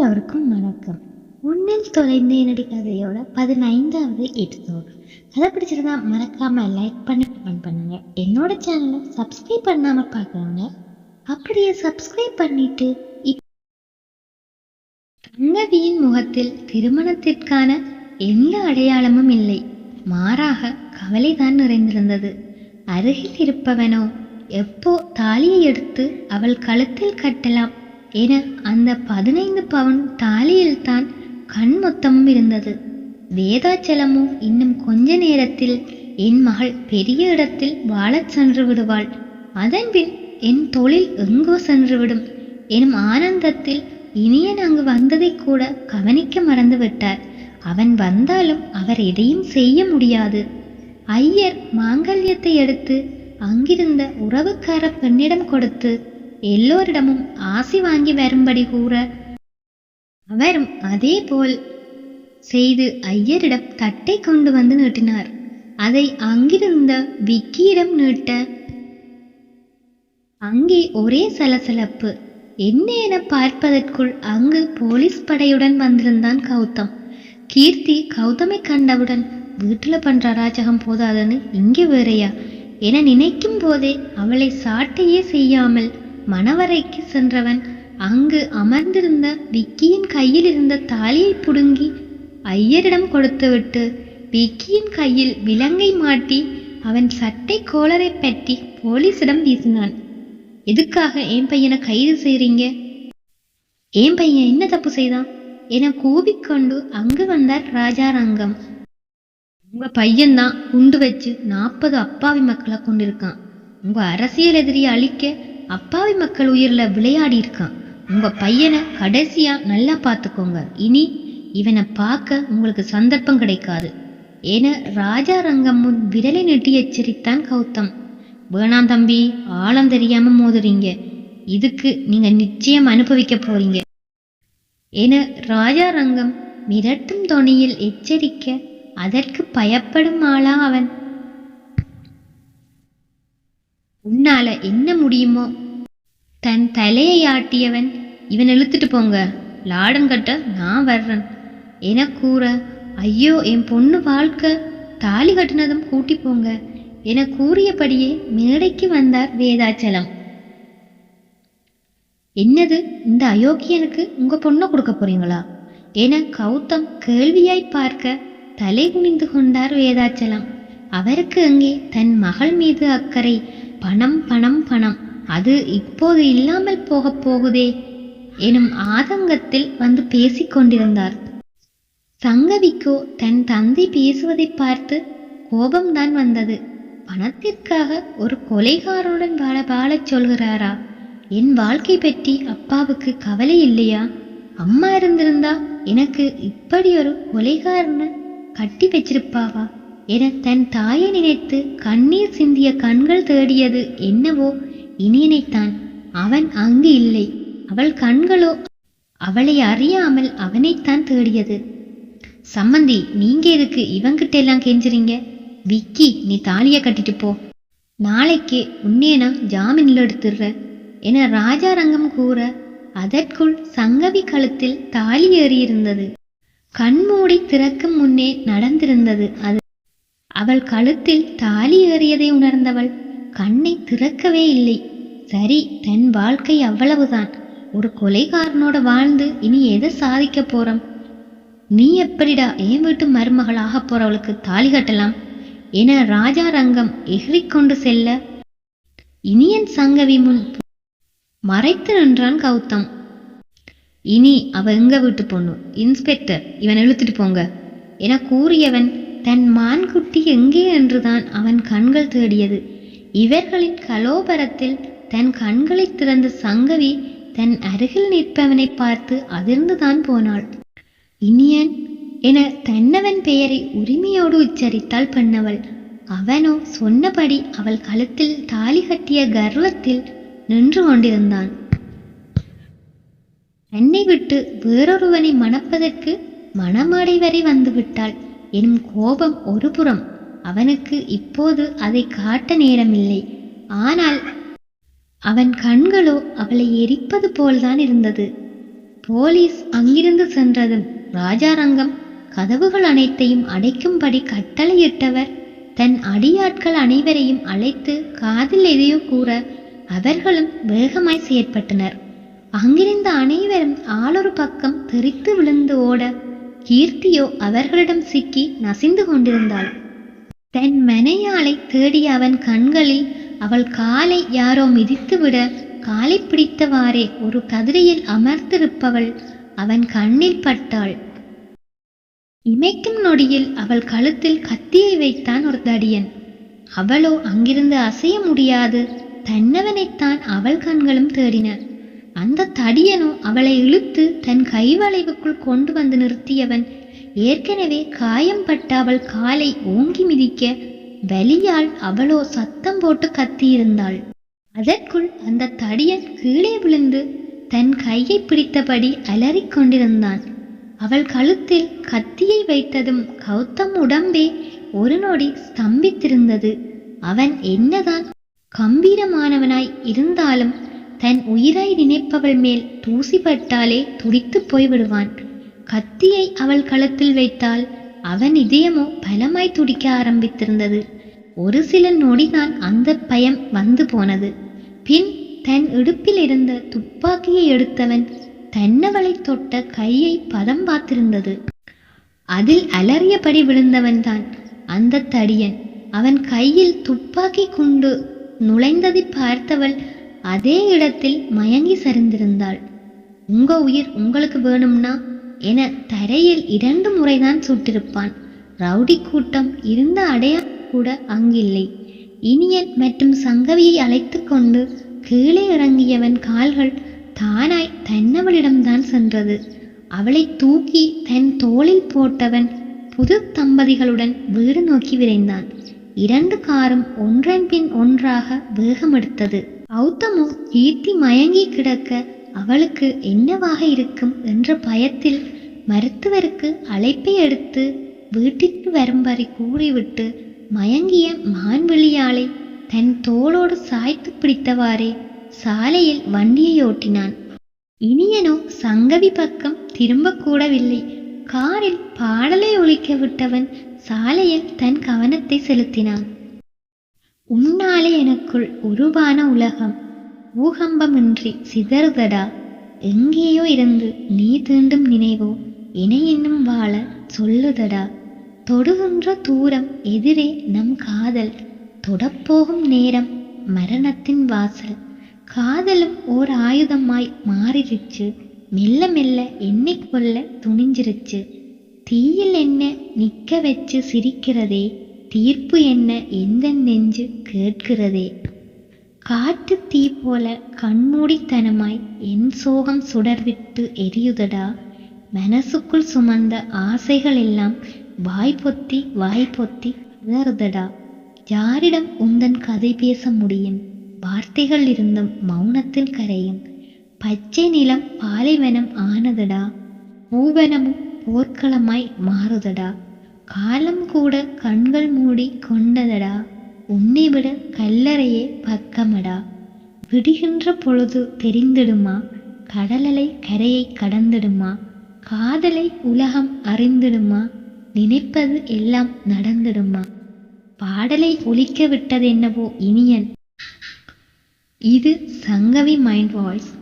எல்லோருக்கும் வணக்கம். உன்னில் தொலைந்த என்னடி கதையோட பதினைந்தாவது எபிசோடு கதை பிடிச்சிருந்தா மறக்காம லைக் பண்ணி கமெண்ட் பண்ணுங்க. என்னோட சேனலை சப்ஸ்கிரைப் பண்ணாம பார்க்குறவங்க அப்படியே சப்ஸ்கிரைப் பண்ணிட்டு கண்ணவியின் முகத்தில் திருமணத்திற்கான எந்த அடையாளமும் இல்லை. மாறாக கவலைதான் நிறைந்திருந்தது. அருகில் இருப்பவனோ எப்போ தாலியை எடுத்து அவள் கழுத்தில் கட்டலாம் என அந்த பதினைந்து பவுன் தாலியில்தான் கண் மொத்தமும் இருந்தது. வேதாச்சலமும் இன்னும் கொஞ்ச நேரத்தில் என் மகள் பெரிய இடத்தில் வாழச் சென்று விடுவாள். அதன்பின் என் தொழில் எங்கோ சென்றுவிடும் எனும் ஆனந்தத்தில் இனியன் அங்கு வந்ததை கூட கவனிக்க மறந்து விட்டார். அவன் வந்தாலும் அவர் எதையும் செய்ய முடியாது. ஐயர் மாங்கல்யத்தை எடுத்து அங்கிருந்த உறவுக்கார பெண்ணிடம் கொடுத்து எல்லோரிடமும் ஆசி வாங்கி வரும்படி கூற அவரும் அதே போல் செய்து ஐயரிடம் தட்டை கொண்டு வந்து நீட்டினார். அதை அங்கிருந்த விக்கியிடம் நீட்ட அங்கே ஒரே சலசலப்பு. என்ன என பார்ப்பதற்குள் அங்கு போலீஸ் படையுடன் வந்திருந்தான் கௌதம். கீர்த்தி கௌதமை கண்டவுடன் வீட்டுல பண்ற அராஜகம் போதாதுன்னு இங்கே வேறையா என நினைக்கும் போதே அவளை சாட்டையே செய்யாமல் மணவரைக்கு சென்றவன் அங்கு அமர்ந்திருந்த விக்கியின் கையில் இருந்த தாலியை புடுங்கி ஐயரிடம் கொடுத்துவிட்டு விக்கியின் கையில் விலங்கை மாட்டி அவன் சட்டை கோளரை பற்றி போலீசிடம் வீசினான். எதுக்காக என் பையனை கைது செய்றீங்க? என் பையன் என்ன தப்பு செய்தான்? என கூவிக்கொண்டு அங்கு வந்தார் ராஜாரங்கம். உங்க பையன்தான் குண்டு வச்சு நாற்பது அப்பாவி மக்களை கொண்டிருக்கான். உங்க அரசியல் எதிரியை அழிக்க அப்பாவி மக்கள் உயிர்ல விளையாடி இருக்கான். உங்க பையனை கடைசியா நல்லா பார்த்துக்கோங்க. இனி இவனை பார்க்க உங்களுக்கு சந்தர்ப்பம் கிடைக்காது. என ராஜாரங்கம் முன் விரலை நெட்டி எச்சரித்தான் கௌதம். வேணாம் தம்பி ஆழம் தெரியாம மோதுறீங்க. இதுக்கு நீங்க நிச்சயம் அனுபவிக்க போறீங்க. என ராஜாரங்கம் மிரட்டும் தொனியில் எச்சரிக்க அதற்கு பயப்படும் ஆளா அவன். உன்னால என்ன முடியுமோ தன் தலையை ஆட்டியவன் இவன் இழுத்துட்டு போங்க. லாடம் கட்ட நான் வர்றேன். என கூற ஐயோ என் பொண்ணு வாழ்க்கை தாலி கட்டினதும் கூட்டி போங்க. என கூறியபடியே மேடைக்கு வந்தார் வேதாச்சலம். என்னது? இந்த அயோக்கியனுக்கு உங்க பொண்ணை கொடுக்க போறீங்களா? என கௌதம் கேள்வியாய் பார்க்க தலை குனிந்து கொண்டார் வேதாச்சலம். அவருக்கு அங்கே தன் மகள் மீது அக்கறை. பணம் பணம் பணம். அது இப்போது இல்லாமல் போகப் போகுதே எனும் ஆதங்கத்தில் வந்து பேசிக்கொண்டிருந்தார் சங்கவிக்கோ தன் தந்தை பேசுவதை பார்த்து கோபம்தான் வந்தது. பணத்திற்காக ஒரு கொலைகாரனுடன் வாழ வாழச் சொல்கிறாரா? என் வாழ்க்கை பற்றி அப்பாவுக்கு கவலை இல்லையா? அம்மா இருந்திருந்தா எனக்கு இப்படி ஒரு கொலைகாரனை கட்டி வச்சிருப்பாவா? என தன் தாயை நினைத்து கண்ணீர் சிந்திய கண்கள் தேடியது என்னவோ இனியனைத்தான். அவன் அங்கு இல்லை. அவள் கண்களோ அவளை அறியாமல் அவனைத்தான் தேடியது. சம்மந்தி நீங்க எதுக்கு இவங்கிட்ட எல்லாம் கெஞ்சுறீங்க? விக்கி நீ தாலிய கட்டிட்டு போ. நாளைக்கு உன்னே நான் ஜாமீன்ல எடுத்துடுற என ராஜாரங்கம் கூற அதற்குள் சங்கவி கழுத்தில் தாலி ஏறியிருந்தது. கண்மூடி திறக்கும் முன்னே நடந்திருந்தது அது. அவள் கழுத்தில் தாலி ஏறியதை உணர்ந்தவள் கண்ணை திறக்கவே இல்லை. சரி தன் வாழ்க்கை அவ்வளவுதான். ஒரு கொலைகாரனோட வாழ்ந்து இனி எதை சாதிக்க போறோம்? நீ எப்படிடா என் வீட்டு மருமகளாக போறவளுக்கு தாலி கட்டலாம்? என ராஜாரங்கம் எகிறிக்கொண்டு செல்ல. இனியன் சங்கவி முன் மறைத்து நின்றான் கௌதம். இனி அவ எங்க வீட்டு பொண்ணு? இன்ஸ்பெக்டர் இவன் இழுத்துட்டு போங்க. என கூறியவன் தன் மான்குட்டி எங்கே? என்றுதான் அவன் கண்கள் தேடியது. இவர்களின் கலோபரத்தில் தன் கண்களை திறந்த சங்கவி தன் அருகில் நிற்பவனை பார்த்து அதிர்ந்துதான் போனாள். இனியன் என தன்னவன் பெயரை உரிமையோடு உச்சரித்தாள் பண்ணவள். அவனோ சொன்னபடி அவள் கழுத்தில் தாலி கட்டிய கர்வத்தில் நின்று கொண்டிருந்தான். என்னை விட்டு வேறொருவனை மணப்பதற்கு மணமாடை வரை வந்து விட்டாள். எனும் கோபம் ஒருபுறம் அவனுக்கு இப்போது அதை காட்ட நேரமில்லை. ஆனால் அவன் கண்களோ அவளை எரிப்பது போல்தான் இருந்தது. போலீஸ் அங்கிருந்து சென்றதும் ராஜாரங்கம் கதவுகள் அனைத்தையும் அடைக்கும்படி கட்டளையிட்டவர் தன் அடியாட்கள் அனைவரையும் அழைத்து காதில் எதையோ கூற அவர்களும் வேகமாய் செயற்பட்டனர். அங்கிருந்த அனைவரும் ஆளொரு பக்கம் தெரித்து விழுந்து ஓட கீர்த்தியோ அவர்களிடம் சிக்கி நசிந்து கொண்டிருந்தாள். தன் மனையாளை தேடிய அவன் கண்களில் அவள் காலை யாரோ மிதித்துவிட காலை பிடித்தவாறே ஒரு கதிரையில் அமர்ந்திருப்பவள் அவன் கண்ணில் பட்டாள். இமைக்கும் நொடியில் அவள் கழுத்தில் கத்தியை வைத்தான் ஒரு தடியன். அவளோ அங்கிருந்து அசைய முடியாது தன்னவனைத்தான் அவள் கண்களும் தேடின. அந்த தடியனோ அவளை இழுத்து தன் கைவளைவுக்குள் கொண்டு வந்து நிறுத்தியவன் ஏற்கனவே காயம்பட்ட அவள் காலை ஓங்கி மிதிக்க வலியால் அவளோ சத்தம் போட்டு கத்தியிருந்தாள். அதற்குள் அந்த தடியன் கீழே விழுந்து தன் கையை பிடித்தபடி அலறிக் கொண்டிருந்தான். அவள் கழுத்தில் கத்தியை வைத்ததும் கௌதம் உடம்பே ஒரு நொடி ஸ்தம்பித்திருந்தது. அவன் என்னதான் கம்பீரமானவனாய் இருந்தாலும் தன் உயிரை நினைப்பவள் மேல் தூசிப்பட்டாலே துடித்துப் போய்விடுவான். கத்தியை அவள் கழுத்தில் வைத்தால் அவன் இதயமோ பலமாய் துடிக்க ஆரம்பித்திருந்தது. ஒரு சில நொடிதான் அந்த பயம் வந்து போனது. பின் தன் இடுப்பில் இருந்த துப்பாக்கியை எடுத்தவன் தன்னவளை தொட்ட கையை பதம் பார்த்திருந்தது. அதில் அலறியபடி விழுந்தவன்தான் அந்த தடியன். அவன் கையில் துப்பாக்கி குண்டு நுழைந்ததை பார்த்தவள் அதே இடத்தில் மயங்கி சரிந்திருந்தாள். உங்க உயிர் உங்களுக்கு வேணும்னா என தரையில் இரண்டு முறைதான் சுட்டிருப்பான். ரவுடி கூட்டம் இருந்த அடையாளம் கூட அங்கில்லை. இனியன் மற்றும் சங்கவியை அழைத்து கொண்டு கீழே இறங்கியவன் கால்கள் தானாய் தன்னவளிடம்தான் சென்றது. அவளை தூக்கி தன் தோளில் போட்டவன் புது தம்பதிகளுடன் வீடு நோக்கி விரைந்தான். இரண்டு காரும் ஒன்றன் பின் ஒன்றாக வேகமெடுத்தது. கௌதமும் கீர்த்தி மயங்கி கிடக்க அவளுக்கு என்னவாக இருக்கும் என்ற பயத்தில் மருத்துவருக்கு அழைப்பை எடுத்து வீட்டிற்கு வரும்படி கூறிவிட்டு மயங்கிய மான்வெளியாளை தன் தோளோடு சாய்த்து பிடித்தவாறே சாலையில் வண்டியை ஓட்டினான் இனியனோ சங்கவி பக்கம் திரும்பக்கூடவில்லை காரில் பாடலை ஒழிக்க விட்டவன் சாலையில் தன் கவனத்தை செலுத்தினான். உன்னாலே எனக்குள் உருவான உலகம் ஊகம்பமின்றி சிதறுதடா. எங்கேயோ இருந்து நீ தீண்டும் நினைவோ இணை என்னும் வாழ சொல்லுதடா. தொடுகின்ற தூரம் எதிரே நம் காதல் தொடப்போகும் நேரம் மரணத்தின் வாசல். காதலும் ஓர் ஆயுதமாய் மாறிடுச்சு மெல்ல மெல்ல என்னை கொல்ல துணிஞ்சிருச்சு. தீயில் என்ன நிக்க வச்சு சிரிக்கிறதே தீர்ப்பு என்ன எந்த நெஞ்சு கேட்கிறதே. காட்டு தீ போல கண்மூடித்தனமாய் என் சோகம் சுடர்விட்டு எரியுதடா. மனசுக்குள் சுமந்த ஆசைகள் எல்லாம் வாய் பொத்தி வாய் பொத்தி உதறுதடா யாரிடம் உந்தன் கதை பேச முடியும்? வார்த்தைகள் இருந்தும் மௌனத்தில் கரையும். பச்சை நிலம் பாலைவனம் ஆனதடா. பூவனமும் போர்க்களமாய் மாறுதடா. காலம் கூட கண்கள் மூடி கொண்டதடா. உன்னை விட கல்லறையே பக்கமடா. விடுகின்ற பொழுது தெரிந்திடுமா? கடலலை கரையை கடந்திடுமா? காதலை உலகம் அறிந்திடுமா? நினைப்பது எல்லாம் நடந்திடுமா? பாடலை ஒலிக்க விட்டதென்னவோ இனியன். இது சங்கவி மைண்ட் வாய்ஸ்.